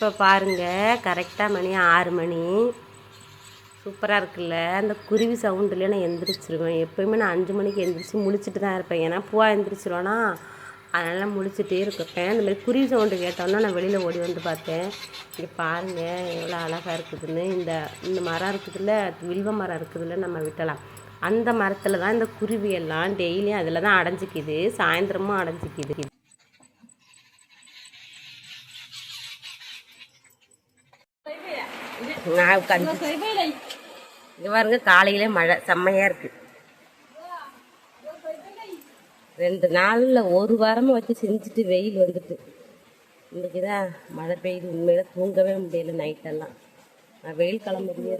இப்போ பாருங்க கரெக்டாக மணி ஆறு மணி. சூப்பராக இருக்குல்ல? அந்த குருவி சவுண்டுலேயே நான் எந்திரிச்சிருவேன். எப்போயுமே நான் அஞ்சு மணிக்கு எந்திரிச்சு முழிச்சிட்டு தான் இருப்பேன். ஏன்னா பூவா எந்திரிச்சிருவேன்னா அதனால் முழிச்சிட்டே இருப்பேன் அந்த மாதிரி குருவி சவுண்டு கேட்டோன்னா நான் வெளியில் ஓடி வந்து பார்த்தேன். இங்கே பாருங்கள் எவ்வளோ அழகாக இருக்குதுன்னு. இந்த இந்த மரம் இருக்குதுல்ல வில்வ மரம் இருக்குதுல்ல நம்ம விட்டலாம். அந்த மரத்தில் தான் இந்த குருவியெல்லாம் டெய்லியும் அதில் தான் அடைஞ்சிக்குது. சாயந்தரமும் அடைஞ்சிக்குது. நான் உட்காந்து இங்கே பாருங்க காலையிலே மழை செம்மையாக இருக்குது ரெண்டு நாளில் ஒரு வாரமாக வச்சு செஞ்சுட்டு வெயில் வந்துட்டு. இன்றைக்கி தான் மழை பெய்யுது உண்மையில தூங்கவே முடியல நைட்டெல்லாம் நான் வெயில் கிளம்புறதே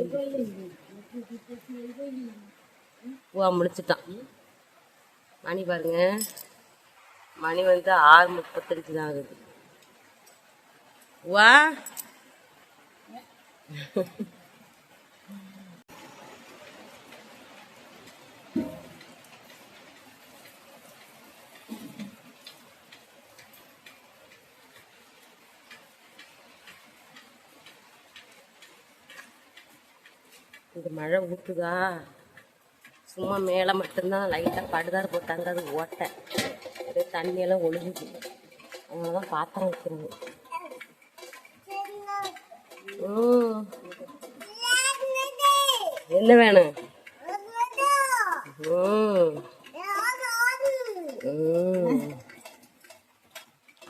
பூவா முடிச்சிட்டான் மணி பாருங்க. மணி வந்து ஆறு முப்பத்தஞ்சு தான் ஆகுது. வா இந்த மழை ஊற்றுதா சும்மா மேலே மட்டும்தான் லைட்டாக படுதார் போட்டாங்க அது ஓட்டை. அப்படியே தண்ணியெல்லாம் ஒழுகுது. அதனால தான் பாத்திரம் வைக்கிறது என்ன வேணும்.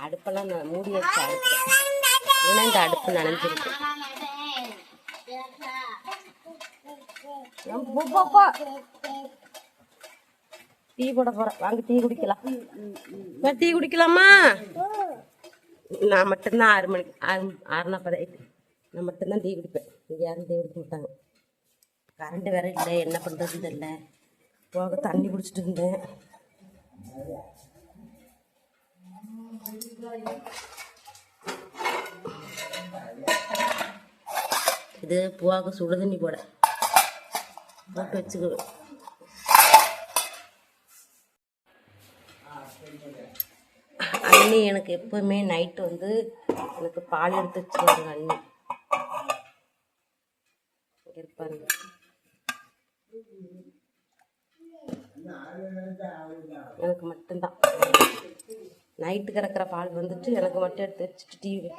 அடுப்பெல்லாம் மூடி வச்சு ஏன்னா இந்த அடுப்பு நனைஞ்சிருக்கு. டீ போட போறேன். வாங்க டீ குடிக்கலாம். டீ குடிக்கலாமா? நான் மட்டும்தான் ஆறு மணிக்கு ஆறு ஆறு நாற்பது ஆயிட்டு. நான் மட்டும்தான் டீ குடிப்பேன். இங்கே யாரும் டீ குடிக்க மாட்டாங்க. கரண்ட்டு வேற இல்லை என்ன பண்ணுறதுன்னு தெரியல. போக தண்ணி குடிச்சிட்டு இருந்தேன். இது போக சுடு தண்ணி போட. போட்டு வச்சுக்குவேன். அண்ணி எனக்கு எப்பவுமே நைட்டு வந்து எனக்கு பால் எடுத்து வச்சுருவாங்க அண்ணி. இருப்பாருங்க. எனக்கு மட்டும்தான். நைட்டு கறக்கிற பால் வந்துட்டு எனக்கு மட்டும் எடுத்து வச்சுட்டு டிவி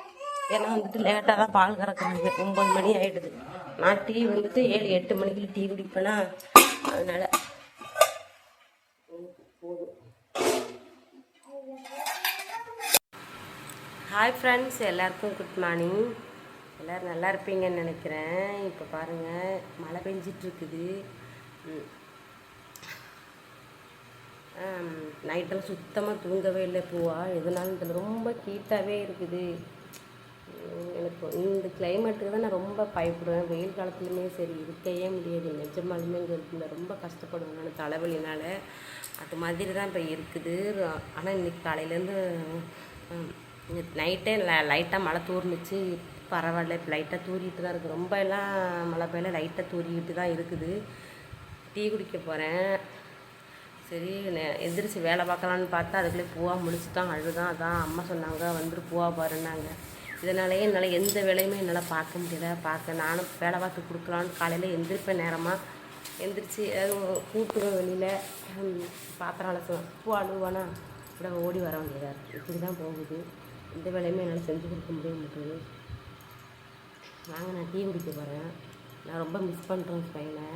ஏன்னா வந்துட்டு லேட்டாக தான் பால் கறக்குறாங்க. ஒம்பது மணி ஆகிடுது நான் டீ வந்துட்டு ஏழு எட்டு மணிக்கு டீ குடிப்பேனா? அதனால் ஹாய் ஃப்ரெண்ட்ஸ் எல்லாருக்கும் குட் மார்னிங் எல்லோரும் நல்லா இருப்பீங்கன்னு நினைக்கிறேன். இப்போ பாருங்கள் மழை பெஞ்சிட்ருக்குது. நைட்டெல்லாம் சுத்தமாக தூங்கவே இல்லை பூவா. எதனாலும் இதில் ரொம்ப ஹீட்டாகவே இருக்குது. எனக்கு இந்த கிளைமேட்டுக்கு தான் நான் ரொம்ப பயப்படுவேன். வெயில் காலத்துலையுமே சரி இருக்கவே முடியாது. நிஜமாலுமே இங்கே இருக்குல்ல ரொம்ப கஷ்டப்படுவேன் நான் தலைவலினால். அது மாதிரி தான் இப்போ இருக்குது. ஆனால் இன்றைக்கி காலையிலேருந்து நைட்டே லைட்டாக மழை தூர்ந்துச்சு. பரவாயில்ல இப்போ லைட்டாக தூரிட்டு தான் இருக்குது ரொம்ப எல்லாம் மழை பெய்யல லைட்டாக தூரிக்கிட்டு தான் இருக்குது. டீ குடிக்க போகிறேன் சரி எந்திரிச்சு வேலை பார்க்கலான்னு பார்த்தா அதுக்குள்ளே பூவா முடிச்சுட்டான் அழுதான். அதான் அம்மா சொன்னாங்க வந்துட்டு பூவா பாருன்னாங்க. இதனாலேயே என்னால் எந்த வேலையுமே என்னால் பார்க்க முடியல. பார்க்க நானும் வேலை பார்த்து கொடுக்கலான்னு காலையில் எந்திரிப்பேன் நேரமாக எந்திரிச்சு ஏதாவது கூட்டுவேன் வெளியில் பாத்திரம் அலசுவேன். பூ அழுவானா? இப்படி ஓடி வர வேண்டியதாக இருக்குது இப்படி தான் போகுது. எந்த வேலையுமே என்னால் செஞ்சு கொடுக்க முடிய மாட்டேங்குது வாங்க நான் டீ குடிக்க போகிறேன் நான் ரொம்ப மிஸ் பண்ணுறேன் ஸ்பைனை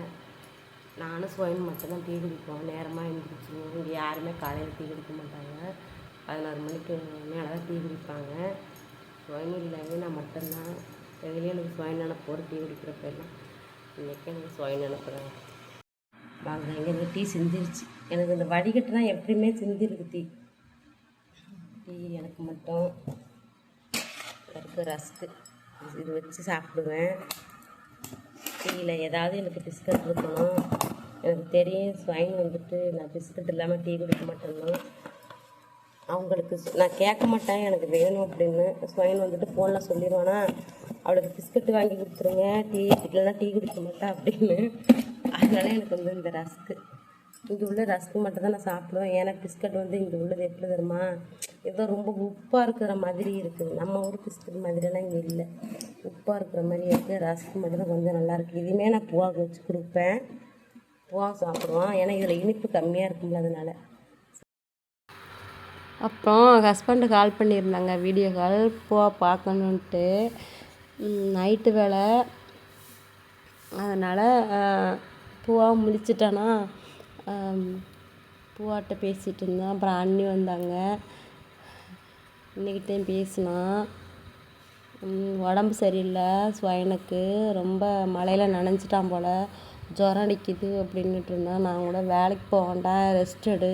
நானும் ஸ்வயன் மட்டும்தான் டீ குடிப்போம். நேரமாக எழுந்திரிச்சிருவோம் இங்கே யாருமே காலையில் டீ குடிக்க மாட்டாங்க. பதினாறு மணிக்கு மேலே தான் டீ குடிப்பாங்க. ஸ்வயன் இல்லாமல் நான் மட்டும்தான். டெய்லியும் எனக்கு ஸ்வயன் அனுப்புவோம் டீ குடிக்கிறப்ப எல்லாம் இன்றைக்கி எனக்கு ஸ்வயன் அனுப்புகிறேன் வாங்க எங்களுக்கு டீ சிந்திருச்சு எனக்கு இந்த வடிகட்டுனா எப்படியுமே சிந்திருக்கு டீ. டீ எனக்கு மட்டும். இருக்குது ரஸ்க்கு. இது வச்சு சாப்பிடுவேன். டீயில் ஏதாவது எனக்கு பிஸ்கட் இருக்கணும். எனக்கு தெரியும் ஸ்வைன் வந்துட்டு நான் பிஸ்கட் இல்லாமல் டீ குடிக்க மாட்டேன்னு அவங்களுக்கு நான் கேட்க மாட்டேன் எனக்கு வேணும் அப்படின்னு. ஸ்வைன் வந்துட்டு ஃபோனில் சொல்லிடுவானா அவளுக்கு பிஸ்கட் வாங்கி கொடுத்துருங்க. டீ இல்லைன்னா டீ குடிக்க மாட்டேன் அப்படின்னு. அதனால எனக்கு வந்து இந்த ரஸ்க்கு. இங்கே உள்ள ரஸ்க்கு மட்டும் தான் நான் சாப்பிடுவேன். ஏன்னா பிஸ்கட் வந்து இங்கே உள்ளது எப்படி தெரியுமா? ஏதோ ரொம்ப உப்பாக இருக்கிற மாதிரி இருக்குது நம்ம ஊர் பிஸ்கட் மாதிரியெல்லாம் இங்கே இல்லை. உப்பாக இருக்கிற மாதிரி இருக்குது ரசம் மட்டும் தான் கொஞ்சம் நல்லாயிருக்கு இதுவுமே நான் புவாக்கு வச்சு கொடுப்பேன். புவா சாப்பிடுவான். ஏன்னா இதில் இனிப்பு கம்மியாக இருக்கும்ல அதனால். அப்புறம் ஹஸ்பண்டு கால் பண்ணியிருந்தாங்க. வீடியோ கால் புவா பார்க்கணுன்ட்டு நைட்டு வேலை. அதனால் பூவா முடிச்சிட்டேன்னா பூவாட்ட பேசிகிட்டு இருந்தேன். அப்புறம் அண்ணி வந்தாங்க. இன்னைக்கிட்டையும் பேசினான். உடம்பு சரியில்லை ஸ்வயனுக்கு ரொம்ப மழையில் நனைஞ்சிட்டான் போல் ஜுரம் அடிக்குது அப்படின்னுட்டு இருந்தான். நான் கூட வேலைக்கு போக வேண்டாம் ரெஸ்ட் எடு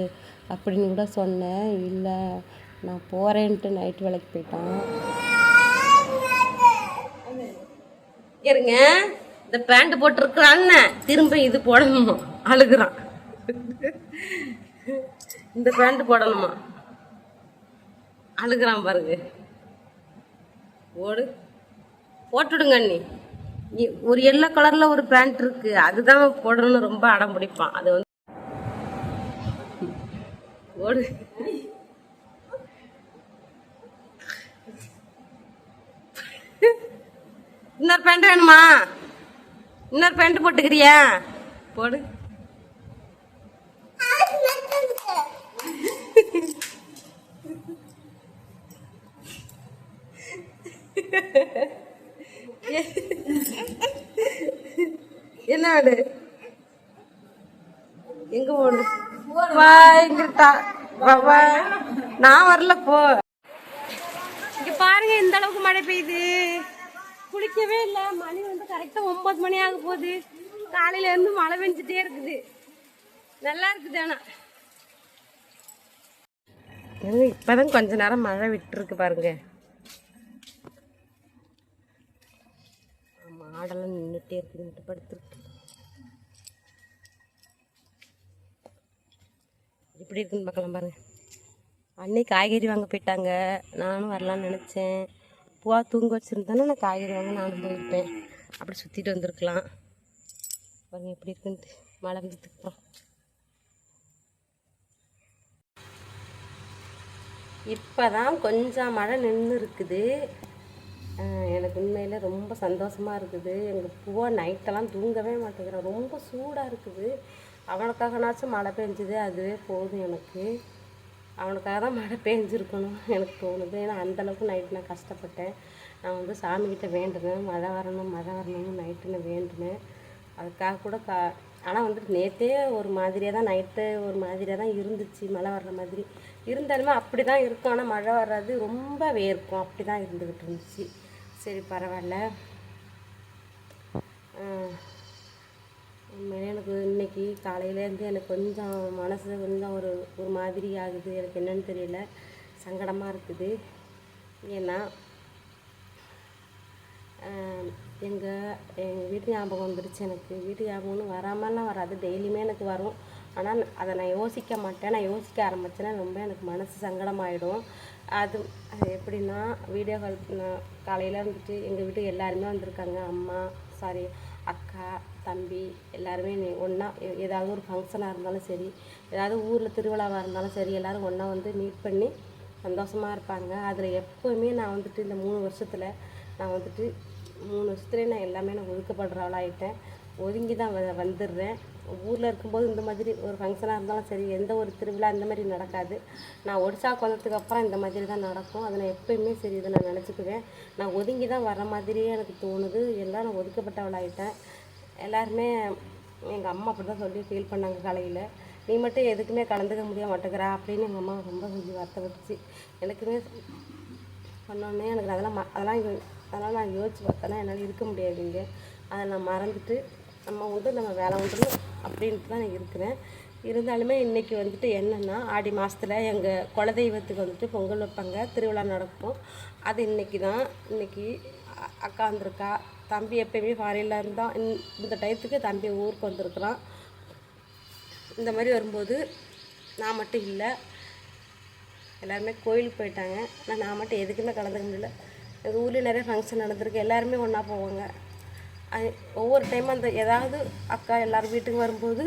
அப்படின்னு கூட சொன்னேன். இல்லை நான் போகிறேன்ட்டு நைட் வேலைக்கு போயிட்டான். இருங்க இந்த பேண்ட் போட்டிருக்கிறான்னு. திரும்ப இது போடணுமா? அழுகுறான். இந்த பேண்ட் போடணுமா? அழுகுறான் பாருங்க. ஓடு. போட்டுடுங்க அண்ணி. ஒரு எல்லோ கலரில் ஒரு பேண்ட் இருக்கு. அதுதான் போடணும்னு ரொம்ப அடம் பிடிப்பான். அது வந்து ஓடு. இன்னொரு பேண்ட் வேணுமா? இன்னொரு பேண்ட் போட்டுக்கிறியா? போடு. என்ன வேடு எங்க வா நான் வரல போ. இங்க பாருங்க இந்த அளவுக்கு மழை பெய்யுது. குளிக்கவே இல்லை. மணி வந்து கரெக்டாக ஒன்பது மணி ஆக போகுது. காலையில இருந்து மழை பெஞ்சிட்டே இருக்குது. நல்லா இருக்குது ஆனா. ஏங்க, இப்பதான் கொஞ்ச நேரம் மழை விட்டுருக்கு பாருங்க. மாடெல்லாம் நின்றுட்டே இருக்குதுன்ட்டு படுத்துருக்கு. எப்படி இருக்குன்னு பார்க்கலாம் பாருங்க. அன்னைக்கு காய்கறி வாங்க போயிட்டாங்க. நானும் வரலான்னு நினச்சேன். பூவா தூங்க வச்சுருந்தானே நான் காய்கறி வாங்க நானும் போயிருப்பேன். அப்படி சுற்றிட்டு வந்திருக்கலாம். பாருங்கள் எப்படி இருக்குன்ட்டு. மழை பெஞ்சதுக்கு அப்புறம். இப்போ தான் கொஞ்சம் மழை நின்று இருக்குது எனக்கு உண்மையில் ரொம்ப சந்தோஷமாக இருக்குது. எங்கள் பூவா நைட்டெல்லாம் தூங்கவே மாட்டேங்கிறான் ரொம்ப சூடாக இருக்குது. அவனுக்காகனாச்சும் மழை பெஞ்சுது. அதுவே போதும் எனக்கு. அவனுக்காக தான் மழை பெஞ்சிருக்கணும் எனக்கு தோணுது. ஏன்னா அந்தளவுக்கு நைட்டு நான் கஷ்டப்பட்டேன். நான் வந்து சாமிக்கிட்ட வேண்டுனேன். மழை வரணும் மழை வரணும்னு நைட்டு நான் வேண்டுனேன். அதுக்காக கூட கா ஆனால் வந்துட்டு நேற்றே ஒரு மாதிரியாக தான் நைட்டு ஒரு மாதிரியாக தான் இருந்துச்சு. மழை வர்ற மாதிரி. இருந்தாலுமே அப்படி தான் இருக்கும். ஆனால் மழை வர்றது ரொம்ப வேர்க்கும். அப்படி தான் இருந்துக்கிட்டு இருந்துச்சு. சரி பரவாயில்ல. உண்மையிலே எனக்கு இன்னைக்கு காலையிலேருந்து எனக்கு கொஞ்சம் மனசு கொஞ்சம் ஒரு ஒரு மாதிரி ஆகுது. எனக்கு என்னன்னு தெரியல. சங்கடமாக இருக்குது. ஏன்னா எங்கள் எங்கள் வீட்டு ஞாபகம் வந்துருச்சு எனக்கு. வீட்டு ஞாபகம்னு வராமலாம் வராது. டெய்லியுமே எனக்கு வரும். ஆனால் அதை நான் யோசிக்க மாட்டேன். நான் யோசிக்க ஆரம்பித்தேன்னா ரொம்ப எனக்கு மனசு சங்கடமாயிடும். அது அது எப்படின்னா வீடியோ கால் நான் காலையில் வந்துட்டு எங்கள் வீட்டுக்கு எல்லாருமே வந்திருக்காங்க. அம்மா சாரி அக்கா தம்பி எல்லாருமே ஒன்றா ஏதாவது ஒரு ஃபங்க்ஷனாக இருந்தாலும் சரி ஏதாவது ஊரில் திருவிழாவாக இருந்தாலும் சரி எல்லோரும் ஒன்றா வந்து மீட் பண்ணி சந்தோஷமாக இருப்பாங்க. அதில் எப்போவுமே நான் வந்துட்டு இந்த மூணு வருஷத்தில் நான் வந்துட்டு மூணு வருஷத்துலேயே நான் எல்லாமே நான் ஒதுக்கப்படுறவளாயிட்டேன். ஒதுங்கி தான் வ வந்துடுறேன். ஊரில் இருக்கும்போது இந்த மாதிரி ஒரு ஃபங்க்ஷனாக இருந்தாலும் சரி எந்த ஒரு திருவிழா இந்த மாதிரி நடக்காது. நான் ஒடிசாவுக்கு வந்ததுக்கு அப்புறம் இந்த மாதிரி தான் நடக்கும். அதை நான் எப்பயுமே சரி இதை நான் நினச்சிக்குவேன். நான் ஒதுங்கி தான் வர மாதிரியே எனக்கு தோணுது. எல்லாம் நான் ஒதுக்கப்பட்டவளாயிட்டேன். எல்லாருமே எங்கள் அம்மா அப்படி தான் சொல்லி ஃபீல் பண்ணாங்க காலையில். நீ மட்டும் எதுக்குமே கலந்துக்க முடிய மாட்டேங்கிறா அப்படின்னு எங்கள் அம்மா ரொம்ப சொல்லி வருத்தப்பட்டுச்சு எனக்குமே பண்ணோன்னே எனக்கு அதெல்லாம் ம அதெல்லாம் அதெல்லாம் நான் யோசிச்சு பார்த்தேன்னா என்னால் இருக்க முடியாதுங்க. அதை நான் மறந்துட்டு நம்ம உண்டு நம்ம வேலை உண்டு அப்படின்ட்டு தான் நான் இருக்கிறேன். இருந்தாலுமே இன்றைக்கி வந்துட்டு என்னென்னா ஆடி மாதத்துல எங்கள் குலதெய்வத்துக்கு வந்துட்டு பொங்கல் வைப்பாங்க. திருவிழா நடக்கும். அது இன்றைக்கி தான். இன்றைக்கி அக்கா வந்திருக்கா. தம்பி எப்பயுமே ஃபாரினில் இருந்தான் இந்த- இந்த டயத்துக்கு தம்பி ஊருக்கு வந்திருக்கிறான். இந்த மாதிரி வரும்போது நான் மட்டும் இல்லை எல்லாருமே கோயிலுக்கு போயிட்டாங்க. ஆனால் நான் மட்டும் எதுக்குமே கலந்துக்க முடியல. எங்கள் ஊரில் நிறைய ஃபங்க்ஷன் நடந்திருக்கு. எல்லாருமே ஒன்றா போவாங்க. ஒவ்வொரு டைமும் அந்த ஏதாவது அக்கா எல்லோரும் வீட்டுக்கு வரும்போது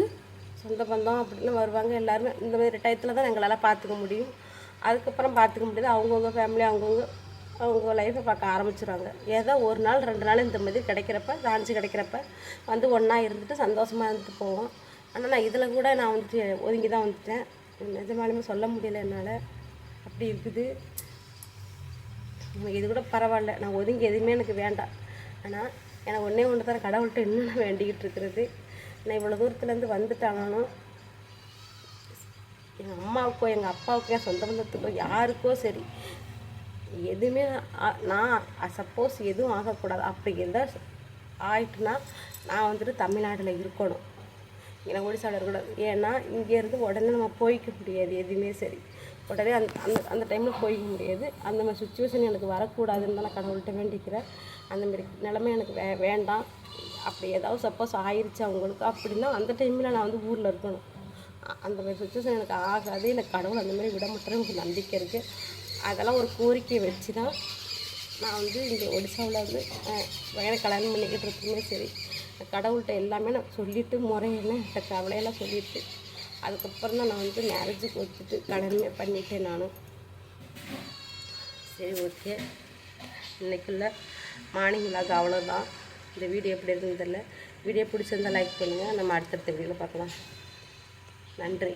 சொந்த பந்தம் அப்படின்னு வருவாங்க எல்லாருமே. இந்த மாதிரி டயத்தில் தான் எங்களால் பார்த்துக்க முடியும். அதுக்கப்புறம் பார்த்துக்க முடியாது. அவங்கவுங்க ஃபேமிலி அவங்கவுங்க அவங்க லைஃப்பை பார்க்க ஆரம்பிச்சிடுவாங்க ஏதோ ஒரு நாள் ரெண்டு நாள் இந்த மாதிரி கிடைக்கிறப்ப சான்ஸ் கிடைக்கிறப்ப வந்து ஒன்றா இருந்துட்டு சந்தோஷமாக இருந்துட்டு போவோம். ஆனால் நான் இதில் கூட நான் வந்துட்டு ஒதுங்கி தான் வந்துட்டேன். நிஜமாலுமே சொல்ல முடியல என்னால். அப்படி இருக்குது. எனக்கு இது கூட பரவாயில்ல. நான் ஒதுங்கி எதுவுமே எனக்கு வேண்டாம். ஆனால் எனக்கு ஒன்றே ஒன்று தான் கடவுள்கிட்ட இன்னும் நான் வேண்டிக்கிட்டு இருக்கிறது. நான் இவ்வளோ தூரத்துலேருந்து வந்துட்டானாலும் எங்கள் அம்மாவுக்கோ எங்கள் அப்பாவுக்கோ என் சொந்த பந்தத்துக்கோ யாருக்கோ சரி. எதுவுமே நான் சப்போஸ் எதுவும் ஆகக்கூடாது. அப்படி எதாவது ஆயிட்டுனா நான் வந்துட்டு தமிழ்நாட்டில் இருக்கணும். எனக்கு ஒடிசாவில் இருக்கக்கூடாது. ஏன்னா இங்கேருந்து உடனே நம்ம போய்க்க முடியாது எதுவுமே சரி. உடனே அந்த அந்த அந்த டைமில் போய்க்க முடியாது. அந்த மாதிரி சுச்சுவேஷன் எனக்கு வரக்கூடாதுன்னு தான் நான் கடவுள்கிட்ட வேண்டிக்கிறேன். அந்தமாரி நிலமை எனக்கு வே வேண்டாம். அப்படி ஏதாவது சப்போஸ் ஆயிடுச்சு அவங்களுக்கு அப்படின்னா அந்த டைமில் நான் வந்து ஊரில் இருக்கணும். அந்த மாதிரி சுச்சுவேஷன் எனக்கு ஆகாது. எனக்கு கடவுள் அந்த மாதிரி விட மாட்டேன்னு எனக்கு நம்பிக்கை இருக்குது அதெல்லாம் ஒரு கோரிக்கையை வச்சு தான் நான் வந்து இங்கே ஒடிசாவில் வந்து வேலை கல்யாணம் பண்ணிக்கிட்டு இருக்குமே சரி கடவுள்கிட்ட எல்லாமே நான் சொல்லிவிட்டு முறையினேன் என்கிட்ட கவலையெல்லாம் சொல்லிவிட்டு அதுக்கப்புறம் தான் நான் வந்து மேரேஜுக்கு வச்சுட்டு கடனே பண்ணிட்டேன் நானும் சரி ஓகே இன்னைக்குள்ள மார்னிங் விலாக் அவ்வளோதான் இந்த வீடியோ எப்படி இருக்குன்னு தெரில வீடியோ பிடிச்சிருந்தா லைக் பண்ணுங்கள் நம்ம அடுத்தடுத்த வீடியோவில் பார்க்கலாம். நன்றி.